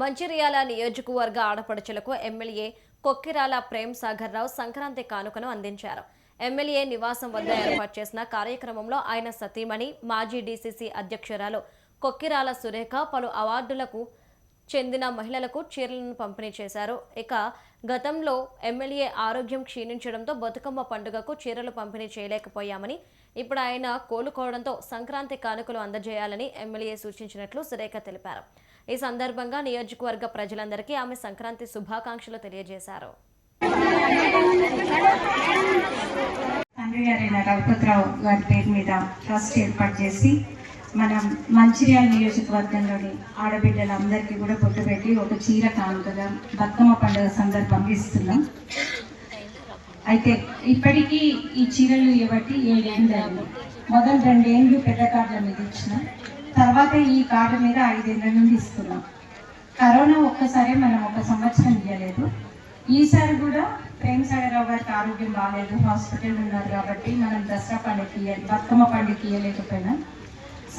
మంచిర్యాల నియోజకవర్గ ఆడపడుచులకు ఎమ్మెల్యే కొక్కిరాల ప్రేమ్ సాగర్ రావు సంక్రాంతి కానుకను అందించారు. ఎమ్మెల్యే నివాసం వద్ద ఏర్పాటు చేసిన కార్యక్రమంలో ఆయన సతీమణి మాజీ డీసీసీ అధ్యక్షురాలు కొక్కిరాల సురేఖ పలు అవార్డులకు చెందిన మహిళలకు చీరలను పంపిణీ చేశారు. ఇక గతంలో ఎమ్మెల్యే ఆరోగ్యం క్షీణించడంతో బతుకమ్మ పండుగకు చీరలు పంపిణీ చేయలేకపోయామని ఇప్పుడు ఆయన కోలుకోవడంతో సంక్రాంతి కానుకలు అందజేయాలని ఎమ్మెల్యే సూచించినట్లు సురేఖ తెలిపారు. ఈ సందర్భంగా నియోజకవర్గ ప్రజలందరికీ ఆమె సంక్రాంతి శుభాకాంక్షలు తెలియజేశారు. తండ్రి గారైన రఘుపతిరావు గారి పేరు మీద ట్రస్ట్ ఏర్పాటు చేసి మనం మంచిర్యాల నియోజకవర్గంలోని ఆడబిడ్డలందరికీ కూడా పొట్టు పెట్టి ఒక చీర కానుకగా బతుకమ్మ పండుగ సందర్భంగా ఇస్తున్నాం. అయితే ఇప్పటికీ ఈ చీరలు ఇవ్వటి ఏడేళ్ళు అయింది మొదలు రెండేళ్ళు పెద్ద కార్డుల మీద ఇచ్చినాం తర్వాత ఈ కార్డు మీద ఐదేళ్ళ నుండి ఇస్తున్నాం. కరోనా ఒక్కసారి మనం ఒక సంవత్సరం ఇవ్వలేదు ఈసారి కూడా ప్రేమ్ సాగర్రావు గారికి ఆరోగ్యం బాగాలేదు హాస్పిటల్ ఉన్నారు కాబట్టి మనం దసరా పండుగ ఇవ్వాలి బతుకమ్మ పండుగ ఇవ్వలేకపోయినా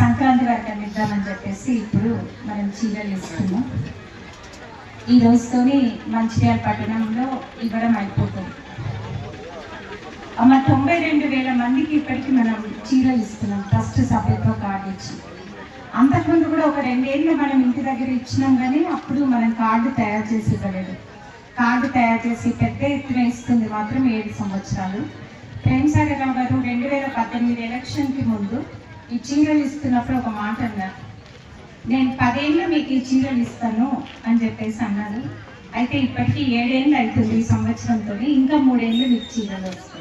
సంక్రాంతి వరకు అని ఇద్దామని చెప్పేసి ఇప్పుడు మనం చీరలు ఇస్తున్నాం ఈ రోజుతోని మంచిర్యాల పట్టణంలో ఇవ్వడం అయిపోతుంది. అమ్మ తొంభై రెండు వేల మందికి ఇప్పటికి మనం చీరలు ఇస్తున్నాం. ఫస్ట్ సభ్యత్వ కార్డు ఇచ్చి. అంతకుముందు కూడా ఒక రెండేళ్ళు మనం ఇంటి దగ్గర ఇచ్చినాం కానీ అప్పుడు మనం కార్డు తయారు చేసి ఇవ్వలేదు. కార్డు తయారు చేసి పెద్ద ఎత్తున ఇస్తుంది మాత్రం ఏడు సంవత్సరాలు. ప్రేమ్ సాగర్ రావు గారు రెండు వేల పద్దెనిమిది ఎలక్షన్కి ముందు ఈ చీరలు ఇస్తున్నప్పుడు ఒక మాట అన్నా నేను పదేళ్ళు మీకు ఈ చీరలు ఇస్తాను అని చెప్పేసి అన్నారు అయితే ఇప్పటికీ ఏడేళ్ళు అవుతుంది ఈ సంవత్సరంతో ఇంకా మూడేళ్ళు మీకు చీరలు వస్తాయి